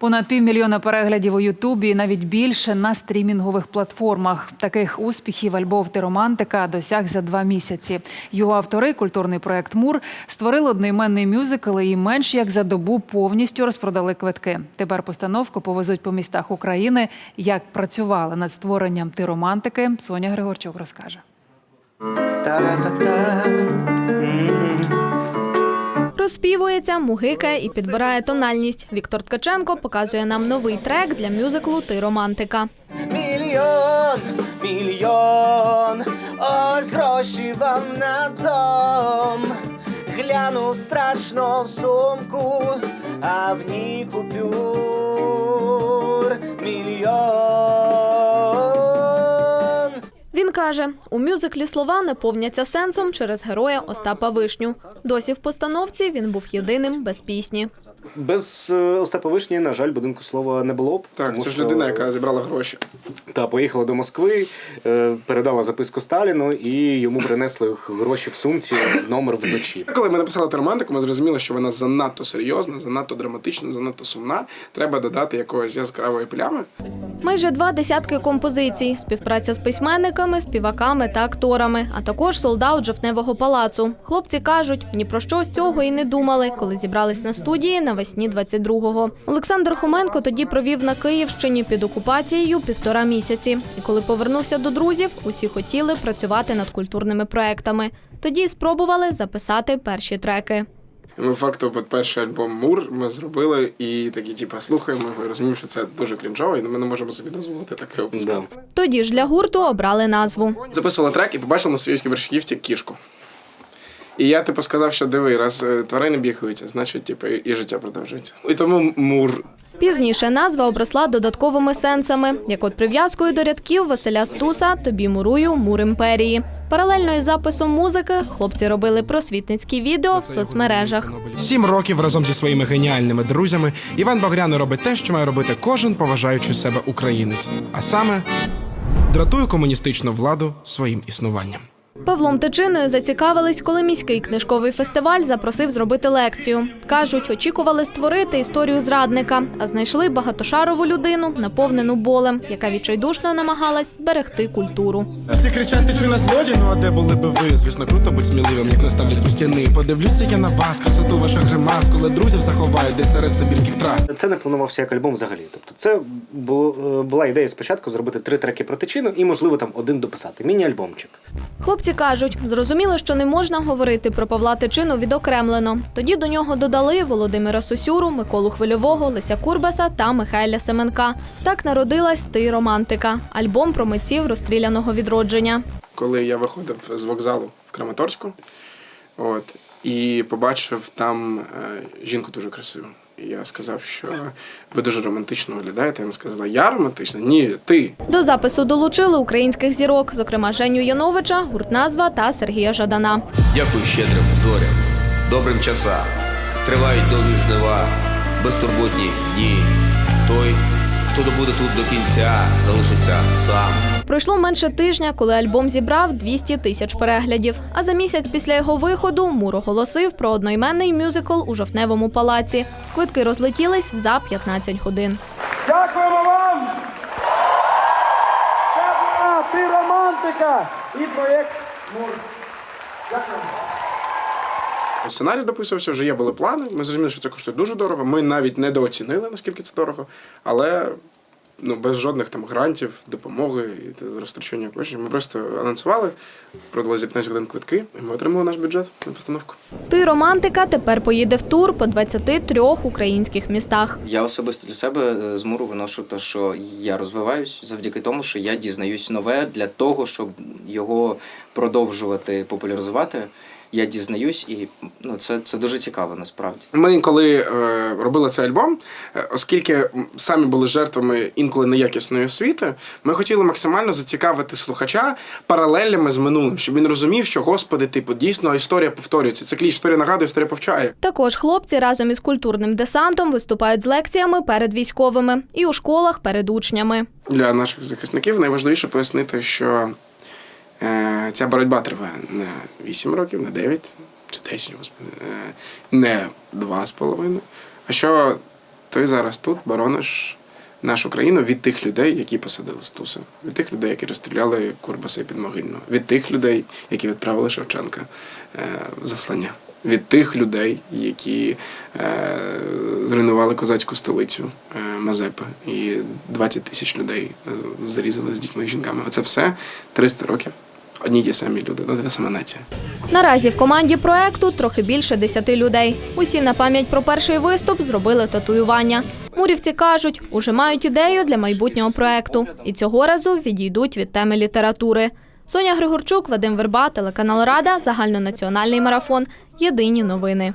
Понад півмільйона переглядів у Ютубі навіть більше на стрімінгових платформах. Таких успіхів альбом «Ти романтика досяг за два місяці. Його автори, культурний проект Мур, створили одноіменний мюзикл і менш як за добу повністю розпродали квитки. Тепер постановку повезуть по містах України. Як працювали над створенням «Ти романтики, Соня Григорчук розкаже. Та-ра-та-та. М. Розспівується, мугикає і підбирає тональність. Віктор Ткаченко показує нам новий трек для мюзиклу Ти романтика. Мільйон, мільйон, ось гроші вам на дом. Глянув страшно в сумку, а в ній купюр каже, у мюзиклі слова наповняться сенсом через героя Остапа Вишню. Досі в постановці він був єдиним без пісні. Без е, Остапа Вишні, на жаль, будинку слова не було б. Так, тому це ж що- людина, яка зібрала гроші. та поїхала до Москви, е, передала записку Сталіну, і йому принесли гроші в сумці в номер вночі. Коли ми написали ту романтику, ми зрозуміли, що вона занадто серйозна, занадто драматична, занадто сумна. Треба додати якогось яскравої плями. Майже два десятки композицій, співпраця з письменниками, співаками та акторами, а також солдат жовтневого палацу. Хлопці кажуть, ні про що з цього і не думали, коли зібрались на студії навесні 22-го. Олександр Хоменко тоді провів на Київщині під окупацією півтора місяці. І коли повернувся до друзів, усі хотіли працювати над культурними проектами. Тоді спробували записати перші треки. Ми факту під перший альбом Мур ми зробили і такі, типу, слухаємо, розуміємо, що це дуже крінжово, і ми не можемо собі дозволити таке опускати. Да. Тоді ж для гурту обрали назву. Записували трек і побачили на Союзькій вершківці кішку. І я типу сказав, що диви, раз е, тварини бігаються, значить, типу, і і життя продовжується. І тому Мур. Пізніше назва обросла додатковими сенсами, як от прив'язкою до рядків Василя Стуса Тобі мурую мур імперії. Паралельно із записом музики хлопці робили просвітницькі відео в соцмережах. Сім років разом зі своїми геніальними друзями Іван Багряно робить те, що має робити кожен поважаючий себе українець, а саме дратує комуністичну владу своїм існуванням. Павлом Тичиною зацікавились, коли міський книжковий фестиваль запросив зробити лекцію. Кажуть, очікували створити історію зрадника, а знайшли багатошарову людину, наповнену болем, яка відчайдушно намагалась зберегти культуру. Всі кричать, ти чи на злоді, ну а де були би ви? Звісно, круто будь сміливим, як не ставлять у стіни. Подивлюся я на вас, красоту ваших гримас, коли друзів заховають десь серед сибірських трас. Це не планувався як альбом взагалі. Тобто, це було, е, була ідея спочатку зробити три треки про тичину і, можливо, там один дописати. Міні-альбомчик. Хлопці кажуть, зрозуміли, що не можна говорити про Павла Тичину відокремлено. Тоді до нього додали Володимира Сосюру, Миколу Хвильового, Леся Курбаса та Михайля Семенка. Так народилась Ти романтика, альбом про митців розстріляного відродження. коли я виходив з вокзалу в Краматорську, от, і побачив там е, жінку дуже красиву. І я сказав, що ви дуже романтично виглядаєте. Вона сказала, я романтична? Ні, ти. До запису долучили українських зірок, зокрема Женю Яновича, гурт назва та Сергія Жадана. Дякую щедрим зорям, добрим часам. Тривають довгі жнива, безтурботні дні. Той, хто добуде тут до кінця, залишиться сам. Пройшло менше тижня, коли альбом зібрав 200 тисяч переглядів. А за місяць після його виходу Мур оголосив про одноіменний мюзикл у жовтневому палаці. Квитки розлетілись за 15 годин. Дякуємо вам! Це була ти романтика і проєкт Мур. Дякуємо. Сценарій дописувався, вже є були плани. Ми зрозуміли, що це коштує дуже дорого. Ми навіть недооцінили, наскільки це дорого, але ну, без жодних там грантів, допомоги і розтрачання коштів. Ми просто анонсували, продали за 15 годин квитки, і ми отримали наш бюджет на постановку. Ти романтика тепер поїде в тур по 23 українських містах. Я особисто для себе е, з муру виношу те, що я розвиваюсь завдяки тому, що я дізнаюсь нове для того, щоб його продовжувати популяризувати. Я дізнаюсь, і ну це, це дуже цікаво насправді. Ми, коли е, робили цей альбом, е, оскільки самі були жертвами інколи неякісної освіти, ми хотіли максимально зацікавити слухача паралелями з минулим, щоб він розумів, що господи, типу, дійсно історія повторюється. Це кліч, історія нагадує, історія повчає. Також хлопці разом із культурним десантом виступають з лекціями перед військовими і у школах перед учнями. Для наших захисників найважливіше пояснити, що ця боротьба триває не 8 років, не 9 чи 10, господи, е, не 2,5, а що ти зараз тут борониш нашу країну від тих людей, які посадили стуса, від тих людей, які розстріляли Курбаса і Підмогильного, від тих людей, які відправили Шевченка е, в заслання, від тих людей, які е, зруйнували козацьку столицю е, Мазепи, і 20 тисяч людей з- зарізали з дітьми і жінками. Оце все 300 років. Одні ті самі люди, одна й та сама нація. Наразі в команді проекту трохи більше 10 людей. Усі на пам'ять про перший виступ зробили татуювання. Мурівці кажуть, уже мають ідею для майбутнього проекту, і цього разу відійдуть від теми літератури. Соня Григорчук, Вадим Верба, телеканал Рада, загальнонаціональний марафон. Єдині новини.